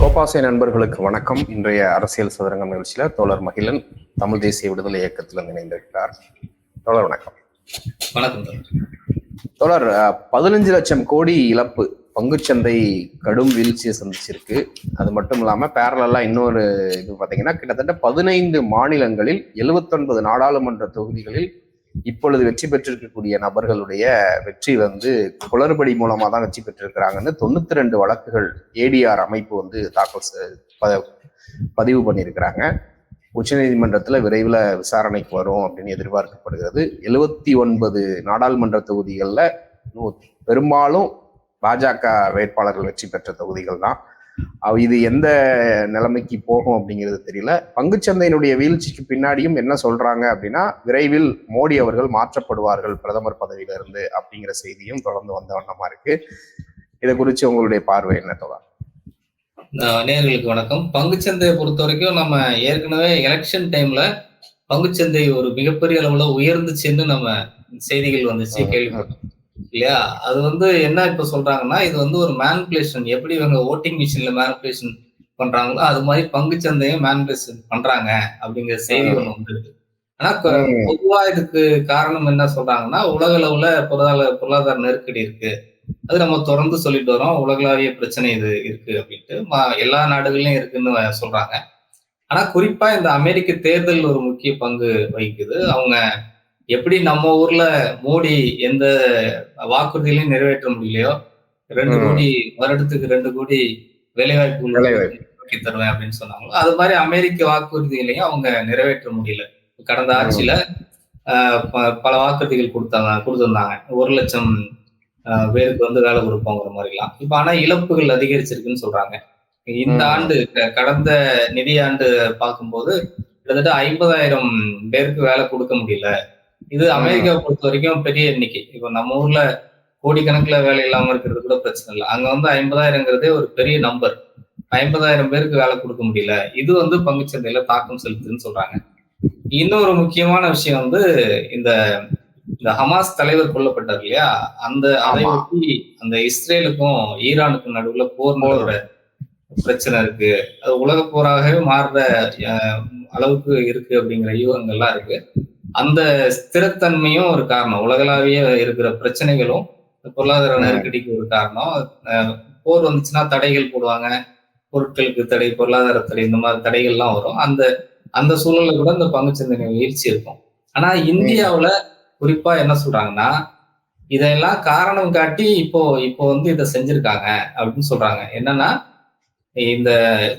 கோபாசை நண்பர்களுக்கு வணக்கம். இன்றைய அரசியல் சதுரங்கம் நிகழ்ச்சியில தோழர் மகிழன் தமிழ் தேசிய விடுதலை இயக்கத்தில் இணைந்திருக்கிறார். தோழர் வணக்கம். வணக்கம் தோழர். பதினஞ்சு லட்சம் கோடி இழப்பு பங்குச்சந்தை கடும் வீழ்ச்சியை சந்திச்சிருக்கு. அது மட்டும் இல்லாம பேரலா இன்னொரு இது பாத்தீங்கன்னா கிட்டத்தட்ட பதினைந்து மாநிலங்களில் 79 நாடாளுமன்ற தொகுதிகளில் இப்பொழுது வெற்றி பெற்றிருக்கக்கூடிய நபர்களுடைய வெற்றி வந்து குளறுபடி மூலமா தான் வெற்றி பெற்றிருக்கிறாங்கன்னு தொண்ணூத்தி ரெண்டு வழக்குகள் ஏடிஆர் அமைப்பு வந்து தாக்கல் செ- ப- பதிவு பண்ணியிருக்கிறாங்க. உச்சநீதிமன்றத்தில் விரைவில் விசாரணைக்கு வரும் அப்படின்னு எதிர்பார்க்கப்படுகிறது. எழுவத்தி ஒன்பது நாடாளுமன்ற தொகுதிகளில் பெரும்பாலும் பாஜக வேட்பாளர்கள் வெற்றி பெற்ற தொகுதிகள் தான் இது எந்த நிலைமைக்கு போகும் அப்படிங்கிறது தெரியல. பங்குச்சந்தையினுடைய வீழ்ச்சிக்கு பின்னாடியும் என்ன சொல்றாங்க அப்படின்னா விரைவில் மோடி அவர்கள் மாற்றப்படுவார்கள் பிரதமர் பதவியிலிருந்து அப்படிங்கிற செய்தியும் தொடர்ந்து வந்த வண்ணமா இருக்கு. இதை குறித்து உங்களுடைய பார்வை என்ன தோழர் அஹ் நேயர்களுக்கு வணக்கம். பங்குச்சந்தையை பொறுத்த வரைக்கும் நம்ம ஏற்கனவே எலெக்ஷன் டைம்ல பங்குச்சந்தை ஒரு மிகப்பெரிய அளவுல உயர்ந்துச்சுன்னு நம்ம செய்திகள் வந்துச்சு கேள்விப்பட்டோம். இல்லையா? அது வந்து என்ன இப்ப சொல்றாங்கன்னா இது வந்து ஒரு மேனிபுலேஷன் எப்படி இவங்க ஓட்டிங் மிஷின்ல மேனிபுலேஷன் பண்றாங்களோ அது மாதிரி பங்குச்சந்தையும் மேனிபுலேஷன் பண்றாங்க அப்படிங்கிற செய்தி. ஒண்ணு வந்திருக்கு. ஆனா. பொதுவா இதுக்கு காரணம் என்ன சொல்றாங்கன்னா உலக அளவுல பொருளாதார பொருளாதார நெருக்கடி இருக்கு. அது நம்ம தொடர்ந்து சொல்லிட்டு வரோம். உலகளாவிய பிரச்சனை இது இருக்கு அப்படின்ட்டு எல்லா நாடுகள்லயும் இருக்குன்னு சொல்றாங்க. ஆனா குறிப்பா இந்த அமெரிக்க தேர்தல் ஒரு முக்கிய பங்கு வகிக்குது. அவங்க எப்படி நம்ம ஊர்ல மோடி எந்த வாக்குறுதிகளையும் நிறைவேற்ற முடியலையோ ரெண்டு. கோடி வருடத்துக்கு ரெண்டு கோடி வேலைவாய்ப்பு தருவேன் அப்படின்னு சொன்னாங்களோ அது மாதிரி அமெரிக்க வாக்குறுதிகளையும் அவங்க நிறைவேற்ற முடியல. கடந்த ஆட்சியில பல வாக்குறுதிகள் கொடுத்தாங்க கொடுத்திருந்தாங்க. ஒரு லட்சம் பேருக்கு வந்து வேலை கொடுப்போங்கிற மாதிரிலாம். இப்ப ஆனா இழப்புகள் அதிகரிச்சிருக்குன்னு சொல்றாங்க. இந்த. ஆண்டு கடந்த நிதியாண்டு பார்க்கும்போது கிட்டத்தட்ட ஐம்பதாயிரம் பேருக்கு வேலை கொடுக்க முடியல. இது அமெரிக்காவை பொறுத்த வரைக்கும் பெரிய எண்ணிக்கை. இப்போ நம்ம ஊர்ல கோடிக்கணக்குல வேலை இல்லாம இருக்கிறது கூட பிரச்சனை இல்லை. அங்க வந்து ஐம்பதாயிரங்கிறதே ஒரு பெரிய நம்பர் ஐம்பதாயிரம் பேருக்கு வேலை கொடுக்க முடியல. இது வந்து பங்குச்சந்தையில தாக்கம் செலுத்துதுன்னு சொல்றாங்க. இன்னொரு முக்கியமான விஷயம் வந்து இந்த இந்த ஹமாஸ் தலைவர் கொல்லப்பட்டார் இல்லையா? அந்த அதை. ஒட்டி அந்த இஸ்ரேலுக்கும் ஈரானுக்கும் நடுவுல போர் நடக்கிற பிரச்சனை இருக்கு. அது உலக போராகவே மாறுற அளவுக்கு இருக்கு அப்படிங்கிற யூகங்கள்லாம் இருக்கு. அந்த ஸ்திரத்தன்மையும் ஒரு காரணம். உலகளாவிய இருக்கிற பிரச்சனைகளும் பொருளாதார. நெருக்கடிக்கு ஒரு காரணம். போர் வந்துச்சுன்னா தடைகள் போடுவாங்க. பொருட்களுக்கு தடை பொருளாதார தடை இந்த மாதிரி தடைகள்லாம் வரும். அந்த அந்த சூழல்ல கூட இந்த பங்குச்சந்தை வீழ்ச்சி இருக்கும். ஆனா இந்தியாவுல குறிப்பா என்ன சொல்றாங்கன்னா இதெல்லாம் காரணம் காட்டி இப்போ இப்போ வந்து இதை செஞ்சிருக்காங்க அப்படின்னு சொல்றாங்க. என்னன்னா இந்த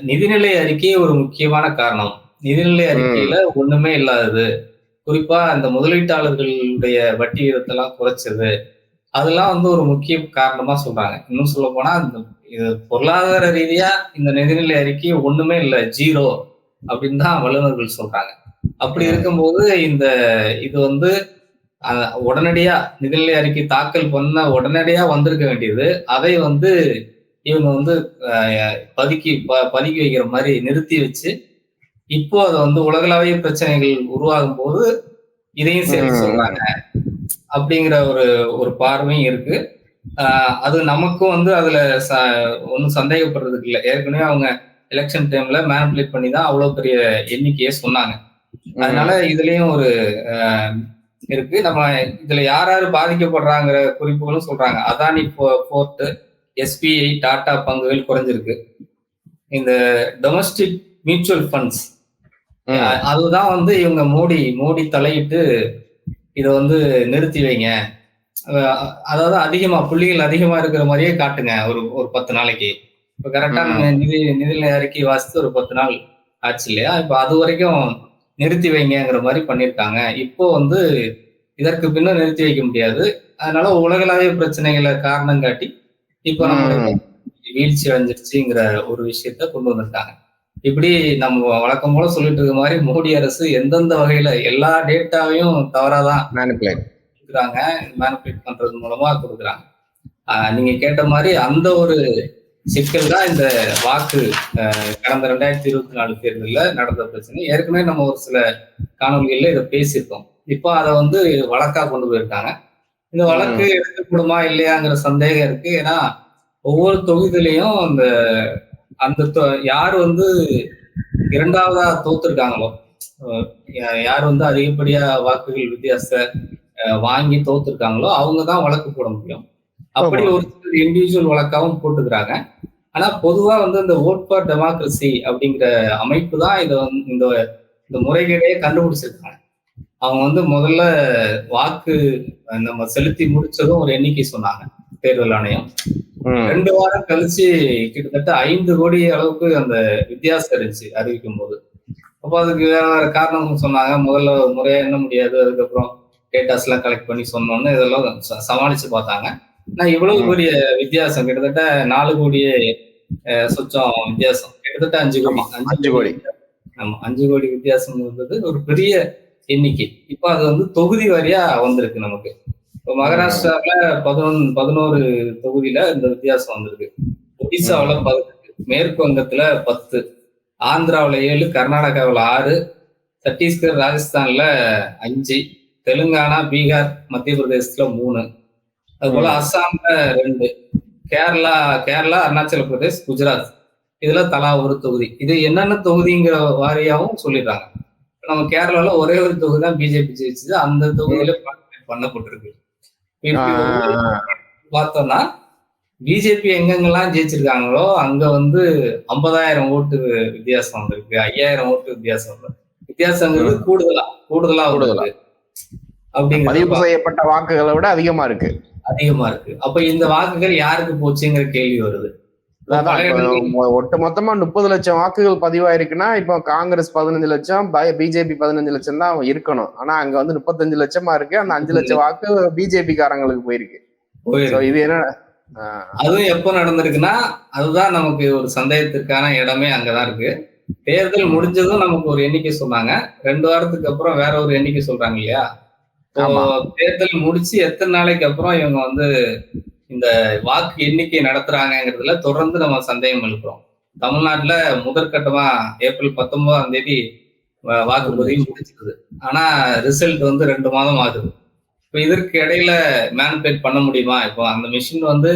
நிதிநிலை அறிக்கை ஒரு முக்கியமான காரணம். நிதிநிலை அறிக்கையில ஒண்ணுமே இல்லாதது. குறிப்பா இந்த முதலீட்டாளர்களுடைய வட்டி விகிதத்தெல்லாம் குறைச்சது. அதெல்லாம் வந்து ஒரு முக்கிய காரணமா சொல்றாங்க. இன்னும் சொல்ல போனா இந்த இது பொருளாதார ரீதியா இந்த நிதிநிலை அறிக்கை ஒண்ணுமே இல்லை ஜீரோ அப்படின்னு தான் வல்லுநர்கள் சொல்றாங்க. அப்படி இருக்கும்போது இந்த இது வந்து உடனடியா நிதிநிலை அறிக்கை தாக்கல் பண்ண உடனடியா வந்திருக்க வேண்டியது. அதை வந்து இவங்க வந்து பதுக்கி ப- பதுக்கி வைக்கிற மாதிரி நிறுத்தி வச்சு இப்போ அதை வந்து உலகளாவிய பிரச்சனைகள் உருவாகும் போது இதையும் சேர்த்து. சொல்றாங்க. அப்படிங்கிற ஒரு ஒரு பார்வையும் இருக்கு. அது நமக்கும் வந்து அதுல ஒன்றும் சந்தேகப்படுறதுக்கு இல்லை. ஏற்கனவே அவங்க எலெக்ஷன் டைம்ல மேனிபுலேட் பண்ணி தான் அவ்வளவு பெரிய எண்ணிக்கையை சொன்னாங்க. அதனால இதுலயும் ஒரு இருக்கு. நம்ம இதுல யார் யார் பாதிக்கப்படுறாங்கிற குறிப்புகளும் சொல்றாங்க. அதானி போர்ட் எஸ்பிஐ டாடா பங்குகள் குறைஞ்சிருக்கு. இந்த டொமஸ்டிக் மியூச்சுவல் ஃபண்ட்ஸ். அதுதான் வந்து இவங்க மோடி மோடி தலையிட்டு இதை வந்து நிறுத்தி வைங்க. அதாவது அதிகமா புள்ளிகள் அதிகமா இருக்கிற மாதிரியே காட்டுங்க ஒரு ஒரு பத்து நாளைக்கு. இப்ப கரெக்டா. நம்ம நிதி நிதிநிலை அறிக்கை வாசித்து ஒரு பத்து நாள் ஆச்சு இல்லையா? இப்ப அது வரைக்கும் நிறுத்தி வைங்கங்கிற மாதிரி பண்ணியிருக்காங்க. இப்போ வந்து இதற்கு பின்னும் நிறுத்தி வைக்க முடியாது. அதனால உலகளாவிய பிரச்சனைகளை காரணம் காட்டி இப்போ நம்ம. வீழ்ச்சி அடைஞ்சிருச்சுங்கிற ஒரு விஷயத்த கொண்டு வந்திருக்காங்க. இப்படி நம்ம வழக்கம் போல சொல்லிட்டு இருக்க மாதிரி மோடி அரசு எந்தெந்த வகையில எல்லா டேட்டாவையும் தவறாதான் Manipulate. கொடுக்குறாங்க மேனிபுலேட் பண்றது மூலமா கொடுக்குறாங்க. நீங்க கேட்ட மாதிரி அந்த ஒரு சிக்கல் தான் இந்த வாக்கு கடந்த ரெண்டாயிரத்தி இருபத்தி நாலு தேர்தலில் நடந்த பிரச்சனை. ஏற்கனவே நம்ம ஒரு சில காணொலிகள்ல இதை பேசியிருக்கோம். இப்போ அதை வந்து வழக்கா கொண்டு போயிருக்காங்க. இந்த வழக்கு எடுக்கப்படுமா இல்லையாங்கிற சந்தேகம் இருக்கு. ஏன்னா ஒவ்வொரு தொகுதியிலையும் அந்த அந்த யார் வந்து இரண்டாவதா தோத்துருக்காங்களோ யார் வந்து அதிகப்படியா வாக்குகள் வித்தியாசத்தை அஹ், வாங்கி தோத்துருக்காங்களோ அவங்க தான் வழக்கு போட முடியும் அப்படி. ஒரு சிலர் இண்டிவிஜுவல் வழக்காவும் போட்டுக்கிறாங்க ஆனா பொதுவா வந்து இந்த ஓட் ஃபார் டெமோக்ரஸி அப்படிங்கிற அமைப்பு தான் இதை வந்து இந்த இந்த முறைகேடையே கண்டுபிடிச்சிருக்காங்க அவங்க வந்து முதல்ல வாக்கு நம்ம செலுத்தி முடிச்சதும் ஒரு எண்ணிக்கை சொன்னாங்க தேர்தல் ஆணையம். ரெண்டு வாரம் கழிச்சு கிட்டத்தட்ட ஐந்து கோடி அளவுக்கு அந்த வித்தியாசம் இருந்துச்சு அறிவிக்கும் போது அப்போ அதுக்கு வேற வேற காரணம் சொன்னாங்க. முதல்ல முறையா என்ன முடியாது. அதுக்கப்புறம் டேட்டாஸ் எல்லாம் கலெக்ட் பண்ணி சொன்னோன்னு இதெல்லாம் சமாளிச்சு பார்த்தாங்க. நான் இவ்வளவு. பெரிய வித்தியாசம். கிட்டத்தட்ட நாலு கோடியே சொச்சம் வித்தியாசம். கிட்டத்தட்ட அஞ்சு கோடி. அஞ்சு கோடி. ஆமா. அஞ்சு கோடி வித்தியாசம் இருந்தது ஒரு பெரிய எண்ணிக்கை. இப்போ அது வந்து தொகுதி வாரியா வந்திருக்கு நமக்கு. இப்போ மகாராஷ்டிரால பதினொன்று பதினோரு தொகுதியில இந்த வித்தியாசம் வந்திருக்கு. ஒடிசாவுல பதினெட்டு மேற்கு வங்கத்துல பத்து ஆந்திராவுல ஏழு கர்நாடகாவுல ஆறு சத்தீஸ்கர் ராஜஸ்தான்ல அஞ்சு தெலுங்கானா பீகார் மத்திய பிரதேசத்துல மூணு. அதுபோல. அஸ்ஸாம்ல ரெண்டு கேரளா கேரளா அருணாச்சல பிரதேஷ் குஜராத். இதுல தலா ஒரு தொகுதி. இது என்னென்ன தொகுதிங்கிற வாரியாவும் சொல்லிடுறாங்க. நம்ம கேரளால ஒரே ஒரு தொகுதி தான் பிஜேபி ஜெயிச்சது. அந்த தொகுதியில பண்ணப்பட்டிருக்கு. பார்த்தோம்னா பிஜேபி எங்கெங்கெல்லாம் ஜெயிச்சிருக்காங்களோ அங்க வந்து ஐம்பதாயிரம் ஓட்டு வித்தியாசம் வந்திருக்கு ஐயாயிரம் ஓட்டு வித்தியாசம் வந்திருக்கு வித்தியாசங்கிறது கூடுதலா கூடுதலா கூடுதலா. வந்திருக்கு அப்படிங்கிறது பதிவு செய்யப்பட்ட வாக்குகளை விட அதிகமா இருக்கு. அதிகமா இருக்கு. அப்ப இந்த வாக்குகள் யாருக்கு போச்சுங்கிற கேள்வி வருது. ஒட்டு மொத்தமா முப்பது லட்சம் வாக்குகள் பதிவாயிருக்குன்னா இப்போ காங்கிரஸ் பதினஞ்சு லட்சம் பிஜேபி பதினஞ்சு லட்சம் தான் இருக்கணும். ஆனா அங்க வந்து முப்பத்தஞ்சு லட்சமா இருக்கு. அந்த அஞ்சு லட்சம் வாக்கு பிஜேபி காரங்களுக்கு போயிருக்கு. இது என்ன அதுவும் எப்ப நடந்திருக்குன்னா அதுதான் நமக்கு ஒரு சந்தேகத்திற்கான இடமே அங்கதான் இருக்கு. தேர்தல் முடிஞ்சதும் நமக்கு ஒரு எண்ணிக்கை சொன்னாங்க. ரெண்டு வாரத்துக்கு அப்புறம் வேற ஒரு எண்ணிக்கை சொல்றாங்க இல்லையா. தேர்தல் முடிச்சு எத்தனை நாளைக்கு அப்புறம் இவங்க வந்து இந்த வாக்கு எண்ணிக்கை நடத்துறாங்கங்கிறதுல தொடர்ந்து நம்ம சந்தேகம் எழுப்புறோம். தமிழ்நாட்டுல முதற்கட்டமா ஏப்ரல் பத்தொன்பதாம் தேதி வாக்குப்பதிவு முடிச்சிருது ஆனா ரிசல்ட் வந்து ரெண்டு மாதம் ஆகுது. இப்போ இதற்கு இடையில மேனிபேட் பண்ண முடியுமா? இப்போ அந்த மிஷின் வந்து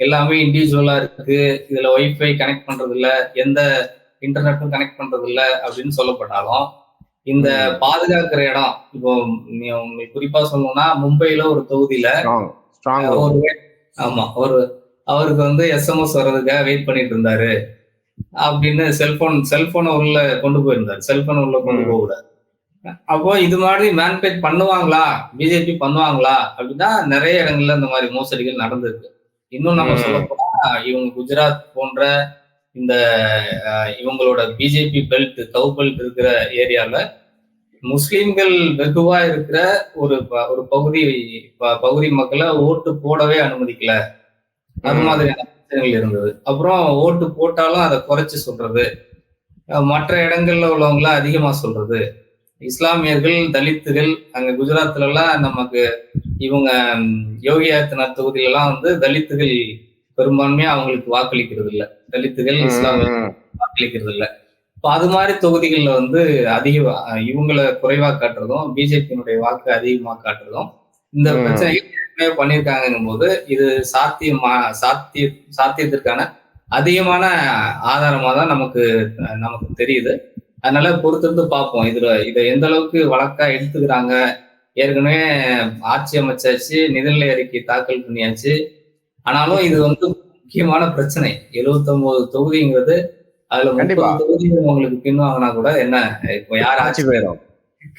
எல்லாமே இண்டிவிஜுவலா இருக்கு. இதுல ஒய்ஃபை கனெக்ட் பண்றது இல்ல எந்த இன்டர்நெட்டும் கனெக்ட் பண்றது இல்ல அப்படின்னு சொல்லப்பட்டாலும் இந்த பாதுகாக்கிற இடம் இப்போ உங்களுக்கு குறிப்பா சொல்லணும்னா மும்பைல ஒரு தொகுதியில ஒரு ஆமா ஒரு அவருக்கு வந்து எஸ்எம்எஸ் வர்றதுக்காக வெயிட் பண்ணிட்டு இருந்தாரு அப்படின்னு செல்போன் செல்போனை உள்ள கொண்டு போயிருந்தாரு. செல்போன் உள்ள கொண்டு. போக கூடாது அப்போ இது மாதிரி மேன்பேட் பண்ணுவாங்களா? பிஜேபி பண்ணுவாங்களா? அப்படின்னா நிறைய இடங்கள்ல இந்த மாதிரி மோசடிகள் நடந்திருக்கு. இன்னும் நம்ம. சொல்ல போனா இவங்க குஜராத் போன்ற இந்த இவங்களோட பிஜேபி பெல்ட் கவு பெல்ட் இருக்கிற ஏரியால முஸ்லிம்கள் வெகுவா இருக்கிற ஒரு ஒரு பகுதி பகுதி மக்களை ஓட்டு போடவே அனுமதிக்கல. அது. மாதிரியான பிரச்சனைகள் இருந்தது. அப்புறம் ஓட்டு போட்டாலும் அதை குறைச்சு சொல்றது மற்ற இடங்கள்ல உள்ளவங்கள அதிகமா சொல்றது. இஸ்லாமியர்கள் தலித்துகள் அங்க குஜராத்ல எல்லாம் நமக்கு இவங்க யோகி ஆதித்யநாத் தொகுதியில எல்லாம் வந்து தலித்துகள் பெரும்பான்மையா அவங்களுக்கு வாக்களிக்கிறது இல்ல தலித்துகள் இஸ்லாமியர்கள் வாக்களிக்கிறது இல்ல இப்போ அது மாதிரி தொகுதிகள்ல வந்து அதிக இவங்களை குறைவா காட்டுறதும் பிஜேபியினுடைய வாக்கு அதிகமா காட்டுறதும் இந்த ம். பிரச்சனைகள் ஏற்கனவே பண்ணியிருக்காங்கும் போது இது சாத்தியமா சாத்திய சாத்தியத்திற்கான அதிகமான ஆதாரமா தான் நமக்கு நமக்கு தெரியுது. அதனால பொறுத்திருந்து பார்ப்போம். இதுல இதை எந்த அளவுக்கு வழக்கா எடுத்துக்கிறாங்க? ஏற்கனவே ஆட்சி அமைச்சாச்சு நிதிநிலை அறிக்கை தாக்கல் பண்ணியாச்சு. ஆனாலும் இது வந்து முக்கியமான பிரச்சனை. 79 தொகுதிங்கிறது அதுல கண்டிப்பா. உங்களுக்கு பின்வாங்கினா கூட என்ன? இப்போ யார் ஆட்சி போயிடும்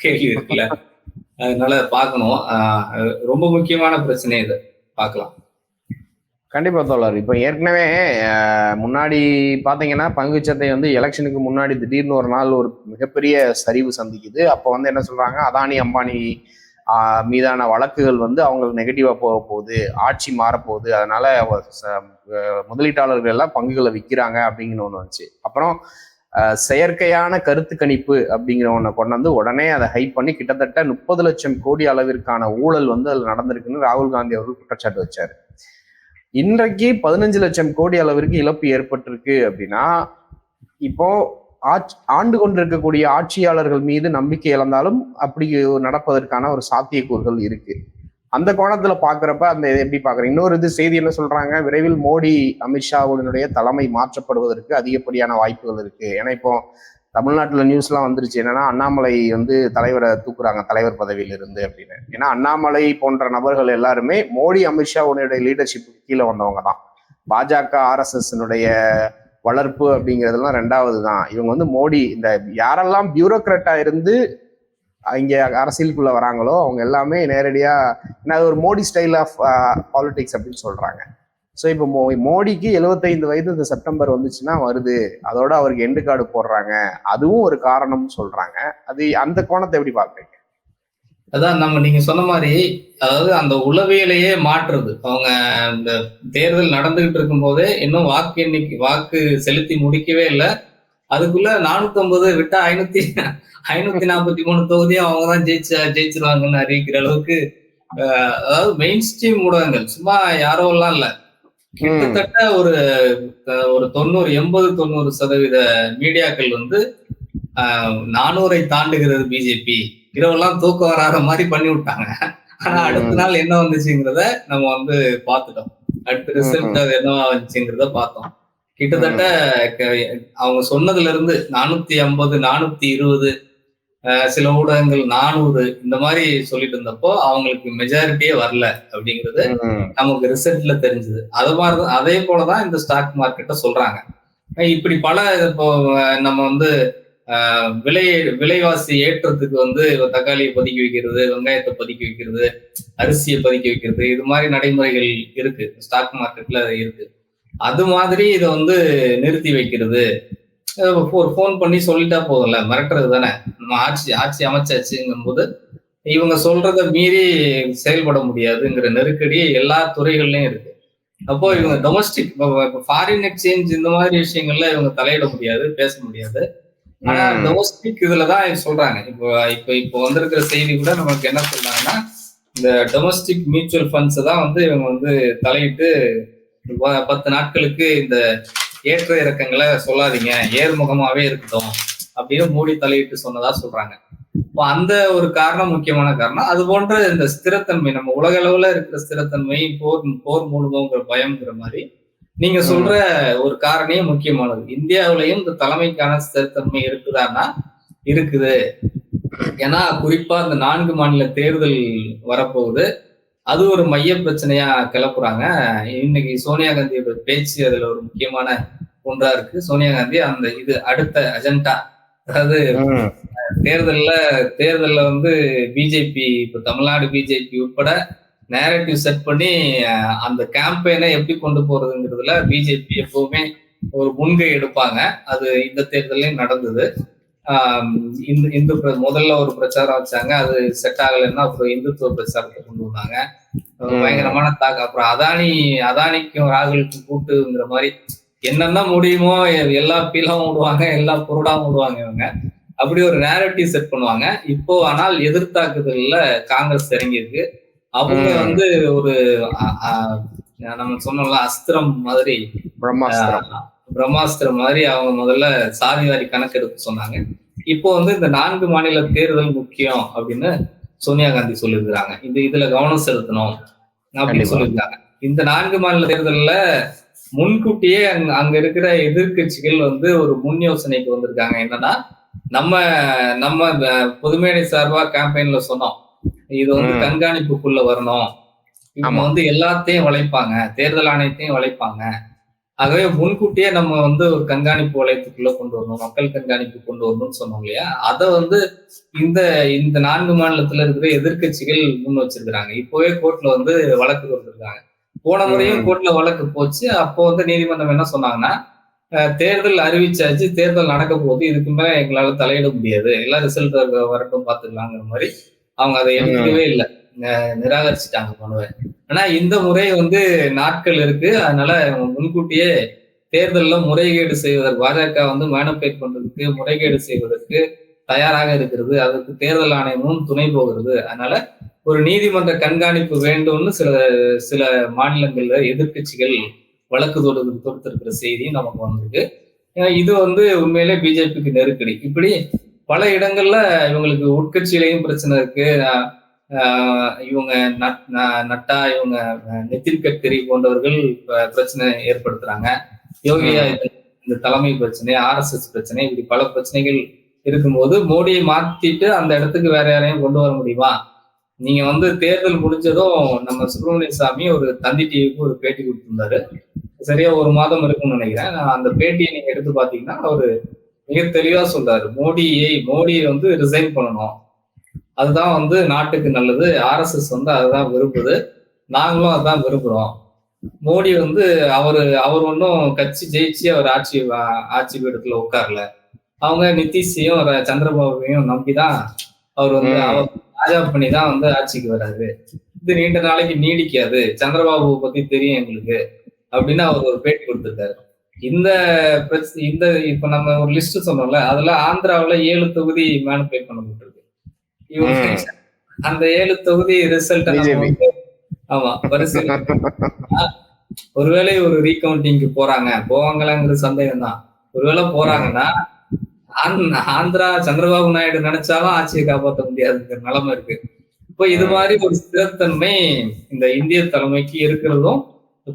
கேள்வி இருக்குல்ல. அதனால பார்க்கணும். ரொம்ப முக்கியமான பிரச்சனை இது. பார்க்கலாம். கண்டிப்பா தோழர். இப்போ ஏற்கனவே முன்னாடி பாத்தீங்கன்னா பங்குச்சந்தை வந்து எலெக்ஷனுக்கு முன்னாடி திடீர்னு ஒரு நாள் ஒரு மிகப்பெரிய சரிவு சந்திக்குது. அப்போ வந்து என்ன சொல்றாங்க? அதானி அம்பானி மீதான வழக்குகள் வந்து அவங்களுக்கு நெகட்டிவாக போக போகுது ஆட்சி மாறப்போகுது. அதனால முதலீட்டாளர்கள் எல்லாம் பங்குகளை விற்கிறாங்க அப்படிங்கிற ஒன்று வந்துச்சு. அப்புறம் செயற்கையான கருத்து கணிப்பு அப்படிங்கிற ஒன்றை கொண்டு வந்து உடனே அதை ஹைப் பண்ணி கிட்டத்தட்ட முப்பது லட்சம் கோடி அளவிற்கான ஊழல் வந்து அதில் நடந்திருக்குன்னு ராகுல் காந்தி அவர்கள் குற்றச்சாட்டு வச்சார். இன்றைக்கு பதினஞ்சு லட்சம் கோடி அளவிற்கு இழப்பு ஏற்பட்டிருக்கு அப்படின்னா இப்போ ஆட்சி ஆண்டு கொண்டிருக்கக்கூடிய ஆட்சியாளர்கள் மீது நம்பிக்கை இழந்தாலும் அப்படி நடப்பதற்கான ஒரு சாத்தியக்கூறுகள் இருக்கு. அந்த கோணத்துல பாக்குறப்ப அந்த இதை எப்படி பாக்குறேன் இன்னொரு இது செய்தி என்ன சொல்றாங்க? விரைவில் மோடி அமித்ஷாவுடைய தலைமை மாற்றப்படுவதற்கு அதிகப்படியான வாய்ப்புகள் இருக்கு. ஏன்னா இப்போ தமிழ்நாட்டுல நியூஸ்லாம் வந்துருச்சு. என்னன்னா அண்ணாமலை வந்து தலைவரை தூக்குறாங்க தலைவர் பதவியில இருந்து அப்படின்னு. ஏன்னா அண்ணாமலை போன்ற நபர்கள் எல்லாருமே மோடி அமித்ஷாவுடைய லீடர்ஷிப்புக்கு கீழே வந்தவங்க தான். பாஜக ஆர்எஸ்எஸ்னுடைய வளர்ப்பு அப்படிங்கிறதுலாம் ரெண்டாவது தான் இவங்க வந்து மோடி இந்த யாரெல்லாம் பியூரோக்ராட்டா இருந்து இங்கே அரசியலுக்குள்ள வராங்களோ அவங்க எல்லாமே நேரடியாக ஏன்னா அது ஒரு மோடி ஸ்டைல் ஆஃப் பாலிடிக்ஸ் அப்படின்னு சொல்றாங்க. ஸோ இப்போ மோ மோடிக்கு 75 வயது இந்த செப்டம்பர் வந்துச்சுன்னா வருது. அதோட அவருக்கு எண்டு கார்டு போடுறாங்க. அதுவும் ஒரு காரணம்னு சொல்றாங்க. அது அந்த கோணத்தை எப்படி பார்க்குறீங்க? அதான் நம்ம நீங்க சொன்ன மாதிரி அதாவது அந்த உளவியலையே மாற்றுறது. அவங்க இந்த தேர்தல் நடந்துகிட்டு இருக்கும் போதே இன்னும் வாக்கு எண்ணிக்கை வாக்கு செலுத்தி முடிக்கவே இல்லை. அதுக்குள்ள நானூத்தி ஐம்பது விட்டா ஐநூத்தி ஐநூத்தி நாற்பத்தி மூணு தொகுதியும் அவங்க தான் ஜெயிச்ச ஜெயிச்சிருவாங்கன்னு அறிவிக்கிற அளவுக்கு அதாவது மெயின் ஸ்ட்ரீம் ஊடகங்கள். சும்மா யாரோ எல்லாம் இல்ல. கிட்டத்தட்ட ஒரு ஒரு தொண்ணூறு எண்பது தொண்ணூறு சதவீத மீடியாக்கள் வந்து நானூறை தாண்டுகிறது பிஜேபி இரவெல்லாம் தூக்கம் வராத மாதிரி பண்ணி விட்டாங்க. ஆனா அடுத்த நாள் என்ன வந்துச்சுங்கிறத நம்ம வந்து பார்த்துட்டோம். அடுத்த ரிசல்ட் அது என்ன வந்துச்சுங்கிறத பார்த்தோம். கிட்டத்தட்ட அவங்க சொன்னதுல இருந்து நானூத்தி ஐம்பது நானூத்தி இருபது சில ஊடகங்கள் நானூறு இந்த மாதிரி சொல்லிட்டு இருந்தப்போ அவங்களுக்கு மெஜாரிட்டியே வரல அப்படிங்கிறது நமக்கு ரிசல்ட்ல தெரிஞ்சது. அது மாதிரி அதே போலதான் இந்த ஸ்டாக் மார்க்கெட்டை சொல்றாங்க. இப்படி பல இப்போ நம்ம வந்து விலை விலைவாசி ஏற்றத்துக்கு வந்து தக்காளியை பதுக்கி வைக்கிறது வெங்காயத்தை பதுக்கி வைக்கிறது அரிசியை பதுக்கி வைக்கிறது இது மாதிரி நடைமுறைகள் இருக்கு. ஸ்டாக் மார்க்கெட்ல இருக்கு. அது மாதிரி இதை வந்து நிறுத்தி வைக்கிறது. ஒரு ஃபோன் பண்ணி சொல்லிட்டா போதும்ல மிரட்டுறது தானே? நம்ம ஆட்சி ஆட்சி அமைச்சாச்சுங்கும் போது இவங்க சொல்றத மீறி செயல்பட முடியாதுங்கிற நெருக்கடி எல்லா துறைகள்லயும் இருக்கு. அப்போ இவங்க டொமஸ்டிக் ஃபாரின் எக்ஸ்சேஞ்ச் இந்த மாதிரி விஷயங்கள்ல இவங்க தலையிட முடியாது பேச முடியாது. ஆனா டொமஸ்டிக் இதுலதான் சொல்றாங்க. இப்போ இப்போ இப்போ வந்திருக்கிற செய்தி கூட நமக்கு என்ன சொல்றாங்கன்னா இந்த டொமஸ்டிக் மியூச்சுவல் ஃபண்ட்ஸ் தான் வந்து இவங்க வந்து தலையிட்டு பத்து நாட்களுக்கு இந்த ஏற்ற இறக்கங்களை சொல்லாதீங்க ஏர்முகமாவே இருக்கட்டும் அப்படின்னு மோடி தலையிட்டு சொன்னதா சொல்றாங்க. இப்போ அந்த ஒரு காரணம் முக்கியமான காரணம். அது போன்ற இந்த ஸ்திரத்தன்மை நம்ம உலக அளவுல இருக்கிற ஸ்திரத்தன்மை போர் போர் மூலமோங்கிற பயம்ங்கிற மாதிரி நீங்க சொல்ற ஒரு காரணியும் முக்கியமானது. இந்தியாவிலையும் இந்த தலைமைக்கான ஸ்திரத்தன்மை இருக்குதான்னா இருக்குது. ஏன்னா குறிப்பா இந்த நான்கு மாநில தேர்தல் வரப்போகுது. அது ஒரு மைய பிரச்சனையா கிளப்புறாங்க. இன்னைக்கு சோனியா காந்தியோட பேச்சு அதுல ஒரு முக்கியமான ஒன்றா இருக்கு. சோனியா காந்தி அந்த இது அடுத்த அஜெண்டா. அதாவது தேர்தல்ல தேர்தல்ல வந்து பிஜேபி இப்ப தமிழ்நாடு பிஜேபி உட்பட நேரட்டிவ் செட் பண்ணி அந்த கேம்பெயினை எப்படி கொண்டு போறதுங்கிறதுல பிஜேபி எப்பவுமே ஒரு முன்கை எடுப்பாங்க. அது இந்த தேர்தலையும் நடந்தது. இந்து இந்து முதல்ல ஒரு பிரச்சாரம் வச்சாங்க. அது செட் ஆகலைன்னா அப்புறம் இந்துத்துவ பிரச்சாரத்தை கொண்டு வந்தாங்க. பயங்கரமான தாக்கு. அப்புறம் அதானி அதானிக்கும் ராகுலுக்கும் கூட்டுங்கிற மாதிரி என்னென்ன முடியுமோ எல்லா பீலாவும் விடுவாங்க எல்லா பொருளாவும் விடுவாங்க இவங்க. அப்படி ஒரு நேரட்டிவ் செட் பண்ணுவாங்க. இப்போ ஆனால் எதிர்த்தாக்குதல்ல காங்கிரஸ் இறங்கியிருக்கு. அவங்க. வந்து ஒரு நம்ம சொன்னோம்ல அஸ்திரம் மாதிரி. பிரம்மாஸ்திரம். மாதிரி அவங்க முதல்ல சாதிவாரி கணக்கெடுப்பு சொன்னாங்க. இப்போ வந்து இந்த நான்கு மாநில தேர்தல் முக்கியம் அப்படின்னு சோனியா காந்தி சொல்லியிருக்கிறாங்க. இந்த இதுல கவனம் செலுத்தணும் அப்படின்னு. சொல்லியிருக்காங்க. இந்த நான்கு மாநில தேர்தல்ல முன்கூட்டியே அங்க அங்க இருக்கிற எதிர்க்கட்சிகள் வந்து ஒரு முன் யோசனைக்கு வந்திருக்காங்க. என்னன்னா நம்ம நம்ம பொதுமேடை சார்பா கேம்பெயின்ல சொன்னோம். இது வந்து. கண்காணிப்புக்குள்ள வரணும். இவங்க ஆமா. வந்து எல்லாத்தையும் வளைப்பாங்க. தேர்தல் ஆணையத்தையும் வளைப்பாங்க. ஆகவே முன்கூட்டியே நம்ம வந்து ஒரு கண்காணிப்பு வளையத்துக்குள்ள கொண்டு வரணும். மக்கள் கண்காணிப்பு கொண்டு வரணும்னு சொன்னோம் இல்லையா? அதை வந்து இந்த இந்த நான்கு மாநிலத்துல இருக்கிற எதிர்க்கட்சிகள் முன் வச்சிருக்கிறாங்க. இப்போவே கோர்ட்ல வந்து வழக்கு கொடுத்துருக்காங்க போன முறையும். கோர்ட்ல வழக்கு போச்சு. அப்போ வந்து நீதிமன்றம் என்ன சொன்னாங்கன்னா தேர்தல் அறிவிச்சாச்சு தேர்தல் நடக்க போகுது. இதுக்கு மேல எங்களால தலையிட முடியாது. எல்லா ரிசல்ட் வரட்டும் பாத்துக்கலாங்கிற மாதிரி அவங்க அதை எடுக்கவே இல்லை. நிராகரிச்சுட்டாங்க மனுவை ஆனா இந்த முறை வந்து நாட்கள் இருக்கு. அதனால முன்கூட்டியே தேர்தல்ல முறைகேடு செய்வதற்கு பாஜக வந்து மேனப்பேட் பண்றதுக்கு முறைகேடு செய்வதற்கு தயாராக இருக்கிறது. அதற்கு தேர்தல் ஆணையமும் துணை போகிறது. அதனால ஒரு நீதிமன்ற கண்காணிப்பு வேண்டும்னு சில சில மாநிலங்கள்ல எதிர்க்கட்சிகள் வழக்கு தொடு தொடுத்திருக்கிற செய்தியும் நமக்கு வந்திருக்கு. இது வந்து உண்மையிலே பிஜேபிக்கு நெருக்கடி. இப்படி பல இடங்கள்ல இவங்களுக்கு உட்கட்சியிலையும் பிரச்சனை இருக்கு. இவங்க நட்டா இவங்க நிதின் கட்கரி போன்றவர்கள் பிரச்சனை ஏற்படுத்துறாங்க. யோகியா இந்த தலைமை பிரச்சனை ஆர்எஸ்எஸ் பிரச்சனை இப்படி பல பிரச்சனைகள் இருக்கும்போது மோடியை மாத்திட்டு அந்த இடத்துக்கு வேற யாரையும் கொண்டு வர முடியுமா? நீங்க வந்து தேர்தல் முடிஞ்சதும் நம்ம சுப்பிரமணிய சாமி ஒரு தந்தி டிவிக்கு ஒரு பேட்டி கொடுத்திருந்தாரு. சரியா ஒரு மாதம் இருக்கும்னு நினைக்கிறேன். நான் அந்த பேட்டியை நீங்க எடுத்து பாத்தீங்கன்னா அவரு மிக தெளிவா சொல்றாரு. மோடியை மோடியை வந்து ரிசைன் பண்ணணும். அதுதான் வந்து நாட்டுக்கு நல்லது. ஆர்எஸ்எஸ் வந்து அதுதான் விரும்புது. நாங்களும் அதான் விரும்புறோம். மோடி வந்து அவரு அவர் ஒன்றும் கட்சி ஜெயிச்சு அவர் ஆட்சி ஆட்சி பீடத்துல உட்காரல. அவங்க நிதிஷையும் சந்திரபாபுவையும் நம்பிதான் அவர் வந்து. அவர் ராஜா பண்ணி தான் வந்து ஆட்சிக்கு வராரு. இது நீண்ட நாளைக்கு நீடிக்காது. சந்திரபாபுவை பத்தி தெரியும் எங்களுக்கு. அப்படின்னு அவர் ஒரு பேட்டி கொடுத்திருக்காரு. இந்த இந்த இப்ப நம்ம ஒரு லிஸ்ட் சொன்னோம்ல அதுல ஆந்திராவுல ஏழு தொகுதி மேனிபேட் பண்ணப்பட்டிருக்கு. அந்த ஏழு தொகுதி ரிசல்ட். ஆமா பரிசீலனை பண்ணா, ஒருவேளை ஒரு ரீகவுண்டிங்க்கு போறாங்க போவாங்களாங்கிற சந்தேகம் தான். ஒருவேளை போறாங்கன்னா ஆந்- ஆந்திரா சந்திரபாபு நாயுடு நினைச்சாலும் ஆட்சியை காப்பாற்ற முடியாதுங்கிற நிலைமை இருக்கு. இப்போ இது மாதிரி ஒரு ஸ்திரத்தன்மை இந்த இந்திய தலைமைக்கு இருக்கிறதும்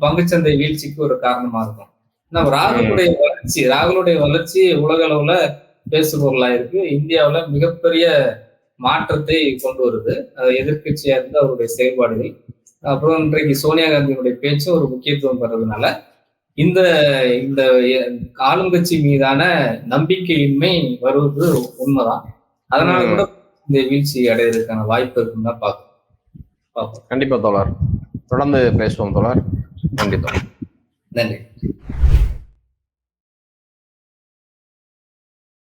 பங்குச்சந்தை வீழ்ச்சிக்கு ஒரு காரணமா இருக்கும். நம்ம ராகுலுடைய வளர்ச்சி ராகுலுடைய வளர்ச்சி உலக அளவுல பேசுபொருளா இருக்கு. இந்தியாவுல மிகப்பெரிய மாற்றத்தை கொண்டு வருது. அது எதிர்க்கட்சியா இருந்த அவருடைய செயல்பாடுகள். அப்புறம் இன்றைக்கு சோனியா காந்தியினுடைய பேச்சும் ஒரு முக்கியத்துவம் பெறதுனால இந்த இந்த ஆளுங்கட்சி மீதான நம்பிக்கையின்மை வருவது உண்மைதான். அதனால கூட இந்த வீழ்ச்சி அடைவதற்கான வாய்ப்பு இருக்குன்னு தான் பார்க்கணும் கண்டிப்பா தோழர். தொடர்ந்து பேசுவோம் தோழர். நன்றி தோழர். நன்றி